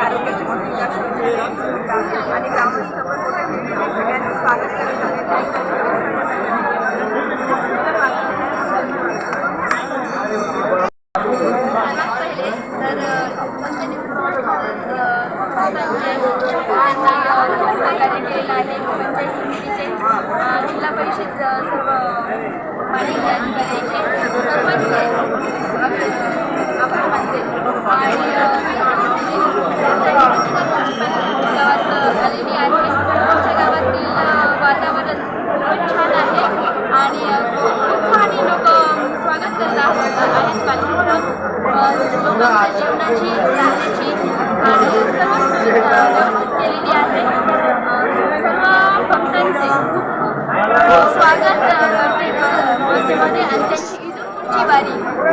आरोग्याची आणि ग्रामस्थ पण सगळ्यांचं स्वागत करत आहेत सुंदर वातावरण सर्वात पहिले तर संत निवृत्त त्यांना सहकार्य केलेलं आहे पंचायत समितीचे अ, जिल्हा परिषद सर्व मान्य अधिकाऱ्याचे सर्वांचे आभार मानते. आणि गावात आलेली आहे आमच्या गावातील वातावरण खूप छान आहे आणि उत्साहाने लोक स्वागत करत आहेत आहेत लोकांच्या जेवणाची राहण्याची आणि सर्व सुविधा व्यवस्थित केलेली आहे अ, सर्व भक्तांचे खूप खूप स्वागत अ, करते ब- बसमध्ये आणि त्यांची इथून पुढची वारी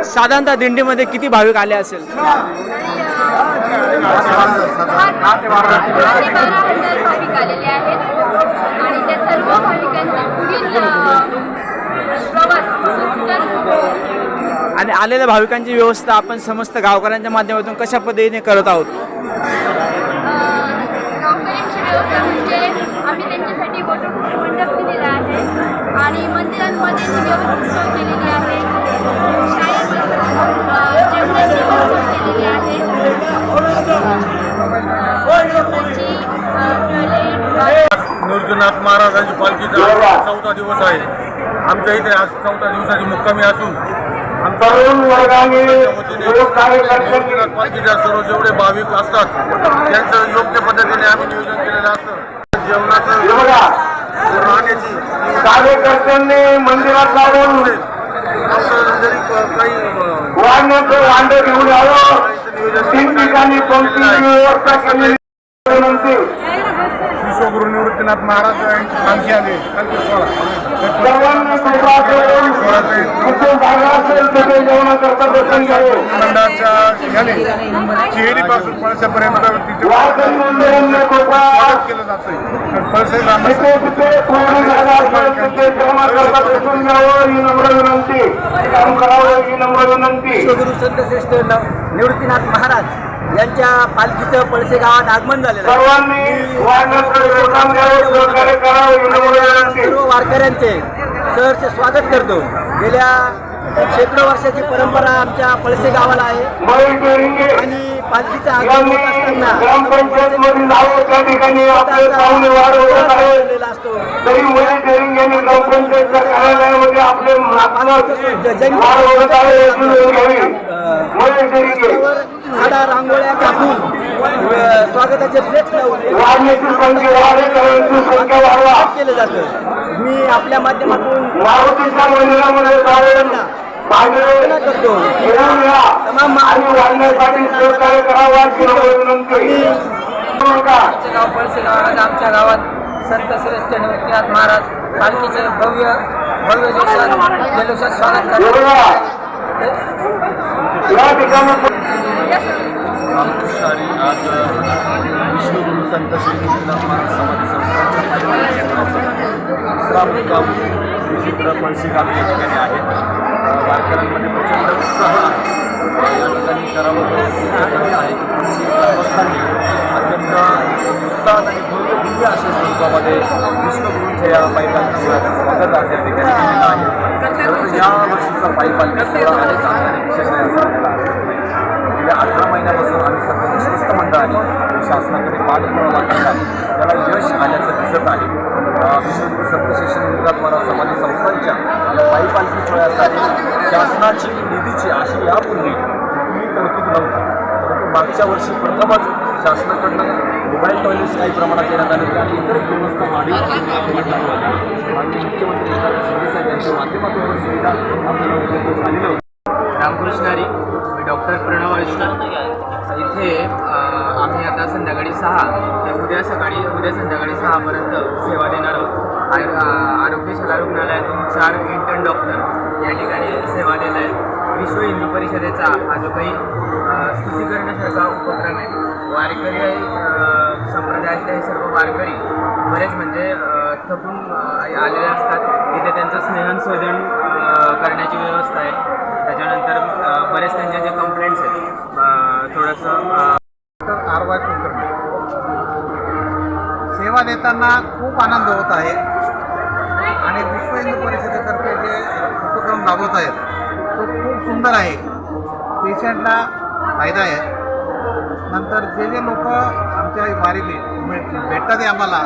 साधारणतः दिंडीमध्ये किती भाविक आले असेल? आणि आलेल्या भाविकांची व्यवस्था आपण समस्त गावकऱ्यांच्या माध्यमातून कशा पद्धतीने करत आहोत? महाराजांची पालखीचा चौथा दिवस आहे. आमच्या इथे आज चौथा दिवसाची मुक्कामी असून आमच्या पालखीच्या सर्व जेवढे भाविक असतात त्यांचं योग्य पद्धतीने आम्ही नियोजन केलेलं असतं. जेवणाचं राहण्याची. कार्यकर्त्यांनी मंदिरात लावून जरी काही वाढण्याचं घेऊन यावं. तीन ठिकाणी व्यवस्था निवृत्तीनाथ महाराज यांची पालखी आली मंडळाच्या याने चेहरीपासून पळसापर्यंत तिथे वारकरी मंडळींनी कृपा स्वागत केलं जातं पळसे जिथे जिथे पूर्ण जागा असेल तिथे जेवणाकरता बसून घ्यावं ही नम्र विनंती ही निवृत्तीनाथ महाराज यांच्या पालखीचं पळसे गावात आगमन झालेलं सर्व वारकऱ्यांचे सहर्ष स्वागत करतो. गेल्या शेकडो वर्षाची परंपरा आमच्या पळसे गावाला आहे. आणि पालखीचं आगमन होत असताना असतो. झाडा रांगोळ्या कापून स्वागताचे प्लेट लावून केलं जातं. मी आपल्या माध्यमातून करतो. आमचे गाव पळसे गाव आज आमच्या गावात संत श्रेष्ठ निवृत्तीनाथ महाराज पालखीचे भव्य भव्य जलसात जल्लोषात स्वागत बरोबर या ठिकाणी संत श्री निवृत्तीनाथ महाराज समाधी दुसरा मुक्काम श्री चित्र पळशी गाव या ठिकाणी आहे. वारकऱ्यांमध्ये प्रचंड उत्साह आहे. या ठिकाणी करावं आहे की पळशी ग्रामस्थांनी अत्यंत उत्साहात आणि भव्य दिव्य अशा स्वरूपामध्ये विश्वगुरूंच्या या पायपालखी सोहळ्याचं स्वागत आज या ठिकाणी केलेलं आहे. तर या वर्षीचा पायपालखी सोहळा अनेक अंगाने विशेष आहे असं आपल्याला आढळून येईल. गेल्या अठरा महिन्यापासून आम्ही सर्व विश्वस्त मंडळाने शासनाकडे पाठपुरावा केला त्याला यश आल्याचं दिसत आहे. अं, विश्वगुरु म्हणजे संतश्रेष्ठ निवृत्तीनाथ महाराज संस्थांच्या पायी पालखी सोहळ्यासाठी शासनाची निधीची अशी यापूर्वी कुठली तरतूद नव्हती. परंतु मागच्या वर्षी प्रथमच शासनाकडनं मोबाईल टॉयलेट्स काही प्रमाणात देण्यात आले आणि इतर व्यवस्था वाढीव माननीय मुख्यमंत्री एकनाथ शिंदे साहेब यांच्या माध्यमातून सुविधा आपल्याला उपलब्ध झालेल्या होत्या. रामकृष्णारी मी डॉक्टर प्रणव इथे आम्ही आता संध्याकाळी सहा ते उद्या सकाळी उद्या संध्याकाळी सहापर्यंत सेवा देणार आहोत. आय आरोग्य शाला रुग्णालयातून चार इंटर्न डॉक्टर या ठिकाणी सेवा देत आहेत. विश्व हिंदू परिषदेचा हा जो काही स्थितीकरणासारखा उपक्रम आहे वारकरी संप्रदायातले सर्व वारकरी बरेच म्हणजे थकून आलेले असतात इथे त्यांचं स्नेहन अ, करण्याची व्यवस्था आहे त्याच्यानंतर अ, बरेच त्यांचे जे कंप्लेंट्स आहेत अ, थोडंसं अ, डॉक्टर आर वाय कुलकर्णी सेवा देताना खूप आनंद होत आहे. आणि विश्व हिंदू परिषदेतर्फे जे उपक्रम राबवत आहेत तो खूप सुंदर आहे. पेशंटला फायदा आहे. नंतर जे जे लोक आमच्या वारी भेट- भेटतात आहे आम्हाला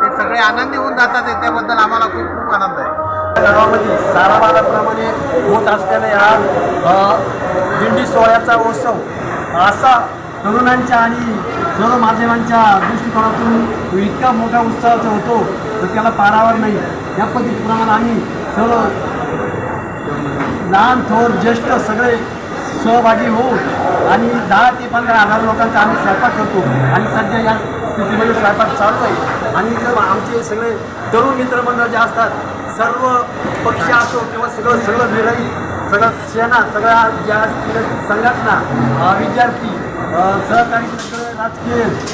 ते सगळे आनंदी होऊन जातात त्याबद्दल आम्हाला खूप खूप आनंद आहे. गावामध्ये साराबाराप्रमाणे होत असलेल्या हा दिंडी सोहळ्याचा उत्सव असा तरुणांच्या आणि सर्व महादेवांच्या दृष्टिकोनातून तो इतका मोठा उत्सवाचा होतो तर त्याला पारावर नाही. या पद्धतीप्रमाणे आम्ही सर्व लहान थोर ज्येष्ठ सगळे सहभागी होऊन आणि दहा ते पंधरा हजार लोकांचा आम्ही स्वयंपाक करतो. आणि सध्या या स्थितीमध्ये स्वयंपाक चालू आहे आणि आमचे सगळे तरुण मित्रमंडळ जे असतात सर्व पक्ष असो किंवा सगळं सगळं विरही सगळं सेना सगळ्या ज्या संघटना विद्यार्थी सहकारी सगळे राजकीय